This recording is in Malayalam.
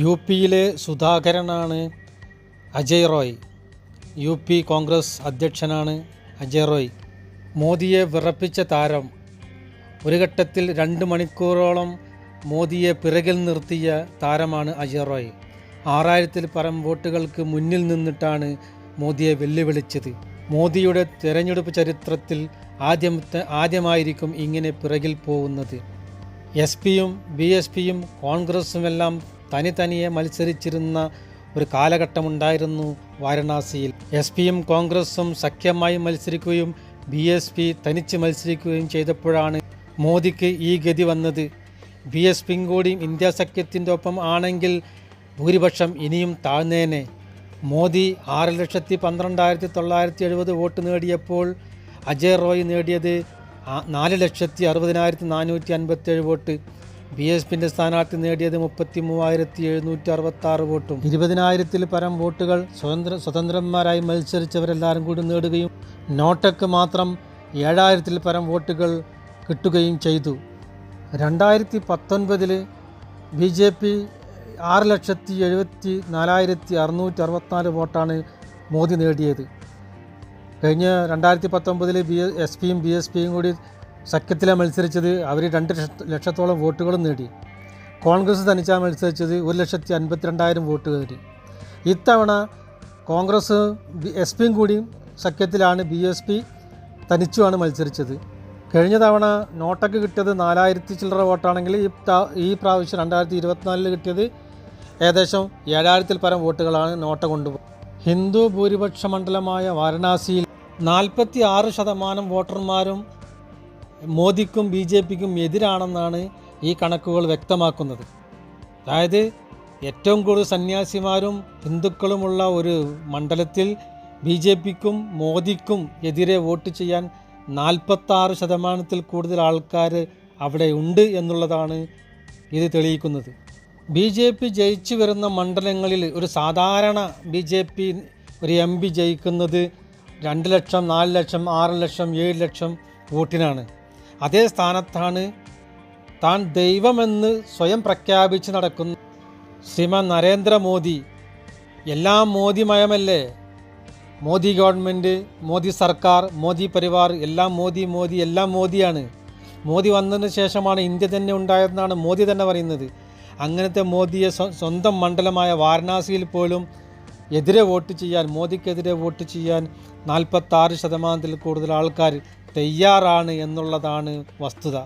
യു പിയിലെ സുധാകരനാണ് അജയ് റോയ്. യു പി കോൺഗ്രസ് അധ്യക്ഷനാണ് അജയ് റോയ്. മോദിയെ വിറപ്പിച്ച താരം ഒരു ഘട്ടത്തിൽ രണ്ട് മണിക്കൂറോളം മോദിയെ പിറകിൽ നിർത്തിയ താരമാണ് അജയ് റോയ്. ആറായിരത്തിൽ പരം വോട്ടുകൾക്ക് മുന്നിൽ നിന്നിട്ടാണ് മോദിയെ വെല്ലുവിളിച്ചത്. മോദിയുടെ തിരഞ്ഞെടുപ്പ് ചരിത്രത്തിൽ ആദ്യത്തെ ആദ്യമായിരിക്കും ഇങ്ങനെ പിറകിൽ പോകുന്നത്. എസ് പിയും ബി എസ് പിയും കോൺഗ്രസുമെല്ലാം തനിയെ മത്സരിച്ചിരുന്ന ഒരു കാലഘട്ടമുണ്ടായിരുന്നു വാരണാസിയിൽ. എസ് പിയും കോൺഗ്രസും സഖ്യമായി മത്സരിക്കുകയും ബി എസ് പി തനിച്ച് മത്സരിക്കുകയും ചെയ്തപ്പോഴാണ് മോദിക്ക് ഈ ഗതി വന്നത്. ബി എസ് പിയും കൂടി ഇന്ത്യ സഖ്യത്തിന്റെ ഒപ്പം ആണെങ്കിൽ ഭൂരിപക്ഷം ഇനിയും താഴ്ന്നേനെ. മോദി ആറ് ലക്ഷത്തി പന്ത്രണ്ടായിരത്തി തൊള്ളായിരത്തി എഴുപത് വോട്ട് നേടിയപ്പോൾ അജയ് റോയ് നേടിയത് നാല് ലക്ഷത്തി അറുപതിനായിരത്തി നാനൂറ്റി അൻപത്തേഴ് വോട്ട്. ബി എസ് പിന്റെ സ്ഥാനാർത്ഥി നേടിയത് മുപ്പത്തി മൂവായിരത്തി എഴുന്നൂറ്റി അറുപത്തി ആറ് വോട്ടും. ഇരുപതിനായിരത്തിൽ പരം വോട്ടുകൾ സ്വതന്ത്ര സ്വതന്ത്രന്മാരായി മത്സരിച്ചവരെല്ലാവരും കൂടി നേടുകയും നോട്ടക്ക് മാത്രം ഏഴായിരത്തിൽ പരം വോട്ടുകൾ കിട്ടുകയും ചെയ്തു. രണ്ടായിരത്തി പത്തൊൻപതിൽ ബി ജെ പി ആറ് ലക്ഷത്തി എഴുപത്തി നാലായിരത്തി അറുന്നൂറ്റി അറുപത്തിനാല് വോട്ടാണ് മോദി നേടിയത്. കഴിഞ്ഞ രണ്ടായിരത്തി പത്തൊമ്പതിൽ ബി എസ് പിയും ബി എസ് പിയും കൂടി സഖ്യത്തിലാണ് മത്സരിച്ചത്. അവർ രണ്ട് ലക്ഷത്തോളം വോട്ടുകളും നേടി. കോൺഗ്രസ് തനിച്ചാണ് മത്സരിച്ചത് ഒരു ലക്ഷത്തി അൻപത്തിരണ്ടായിരം വോട്ട് നേടി. ഇത്തവണ കോൺഗ്രസ് എസ് പിയും കൂടി സഖ്യത്തിലാണ് ബി എസ് പി തനിച്ചുമാണ് മത്സരിച്ചത്. കഴിഞ്ഞ തവണ നോട്ടൊക്കെ കിട്ടിയത് നാലായിരത്തി ചില്ലറ വോട്ടാണെങ്കിൽ ഈ ഈ പ്രാവശ്യം രണ്ടായിരത്തി ഇരുപത്തിനാലിൽ കിട്ടിയത് ഏകദേശം ഏഴായിരത്തിൽ പരം വോട്ടുകളാണ് നോട്ട കൊണ്ടുപോകുന്നത് ഹിന്ദു ഭൂരിപക്ഷ മണ്ഡലമായ വാരണാസിയിൽ നാൽപ്പത്തി ആറ് ശതമാനം വോട്ടർമാരും മോദിക്കും ബി ജെ പിക്കും എതിരാണെന്നാണ് ഈ കണക്കുകൾ വ്യക്തമാക്കുന്നത്. അതായത് ഏറ്റവും കൂടുതൽ സന്യാസിമാരും ഹിന്ദുക്കളുമുള്ള ഒരു മണ്ഡലത്തിൽ ബി ജെ പിക്കും മോദിക്കും എതിരെ വോട്ട് ചെയ്യാൻ നാൽപ്പത്താറ് ശതമാനത്തിൽ കൂടുതൽ ആൾക്കാർ അവിടെ ഉണ്ട് എന്നുള്ളതാണ് ഇത് തെളിയിക്കുന്നത്. ബി ജെ പി ജയിച്ചു വരുന്ന മണ്ഡലങ്ങളിൽ ഒരു സാധാരണ ബി ജെ പി ഒരു എം പി ജയിക്കുന്നത് രണ്ട് ലക്ഷം നാല് ലക്ഷം ആറ് ലക്ഷം ഏഴ് ലക്ഷം വോട്ടിനാണ്. അതേ സ്ഥാനത്താണ് താൻ ദൈവമെന്ന് സ്വയം പ്രഖ്യാപിച്ച് നടക്കുന്ന ശ്രീമാൻ നരേന്ദ്രമോദി. എല്ലാം മോദിമയമല്ലേ? മോദി ഗവൺമെന്റ് മോദി സർക്കാർ മോദി പരിവാർ എല്ലാം മോദി മോദി എല്ലാം മോദിയാണ്. മോദി വന്നതിന് ശേഷമാണ് ഇന്ത്യ തന്നെ ഉണ്ടായതെന്നാണ് മോദി തന്നെ പറയുന്നത്. അങ്ങനത്തെ മോദിയെ സ്വന്തം മണ്ഡലമായ വാരണാസിയിൽ പോലും എതിരെ വോട്ട് ചെയ്യാൻ മോദിക്കെതിരെ വോട്ട് ചെയ്യാൻ നാൽപ്പത്താറ് ശതമാനത്തിൽ കൂടുതൽ ആൾക്കാർ തയ്യാറാണ് എന്നുള്ളതാണ് വസ്തുത.